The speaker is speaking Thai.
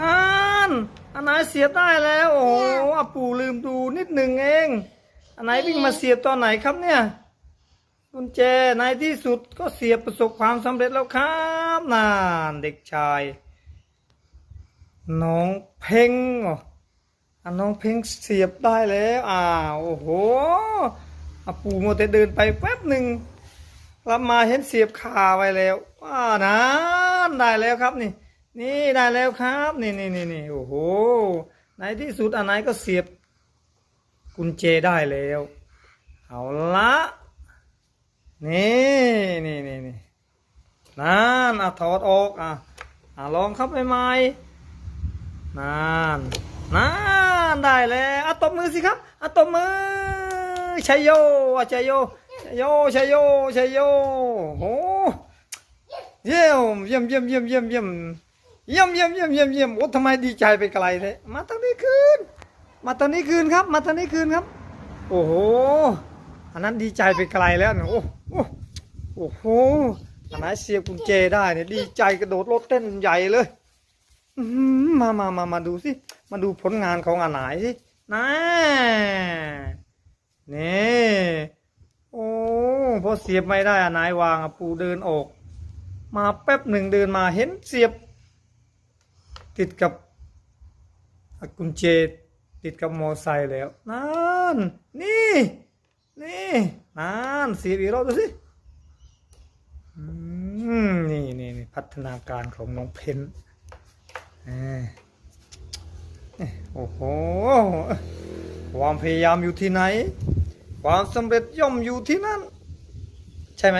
นั่นอันไหนเสียบได้แล้ว โอ้โหอะปู่ลืมดูนิดหนึ่งเอง อันไหนวิ่งมาเสียบตอนไหนครับเนี่ยกุญแจในที่สุดก็เสียบประสบความสำเร็จแล้วครับนานเด็กชายน้องเพ่งอ๋ออะน้องเพ่งเสียบได้แล้วอ้าวโอ้โหอะปู่โมวแต่เดินไปแป๊บหนึ่งรับมาเห็นเสียบคาไว้แล้วว้านั้นได้แล้วครับนี่ นี่ได้แล้วครับ นี่นี่นี่นี่โอ้โหในที่สุดอันไหนก็เสียบกุญแจได้แล้ว เอาละนี่นี่นี่นี่นั่นอะถอดออกอะอะลองเข้าไปใหม่นั่นนั่นได้แล้วอะตบมือสิครับอะตบมือชัยโยอะชัยโยชัยโยชัยโยชัยโยโอ้เยี่ยมเยี่ยมเยี่ยมเยี่ยมเยี่ยมเยี่ยม เยี่ยมเยี่ยมเยี่ยมเยี่ยมเยี่ยมโอ้ทำไมดีใจไปไกลเลยมาทางนี้คืน มาตอนนี้คืนครับ มาตอนนี้คืนครับ โอ้โหอันนั้นดีใจไปไกลแล้วนะโอ้โหโอ้โหอันนั้นเสียบกุญแจได้เนี่ยดีใจกระโดดรถเต้นใหญ่เลยมามามามาดูสิ มาดูผลงานของอาหนายสิน่านี่โอ้พอเสียบไม่ได้อาหนายวางปูเดินออก มาแป๊บหนึ่งเดินมาเห็นเสียบ ติดกับกุญแจติดกับมอไซค์แล้วนั่นนี่นี่นั่นเสียบอีกรอบดูสินี่นี่นี่พัฒนาการของน้องเพนเออโอ้โห ความพยายามอยู่ที่ไหน ความสำเร็จย่อมอยู่ที่นั่น ใช่ไหม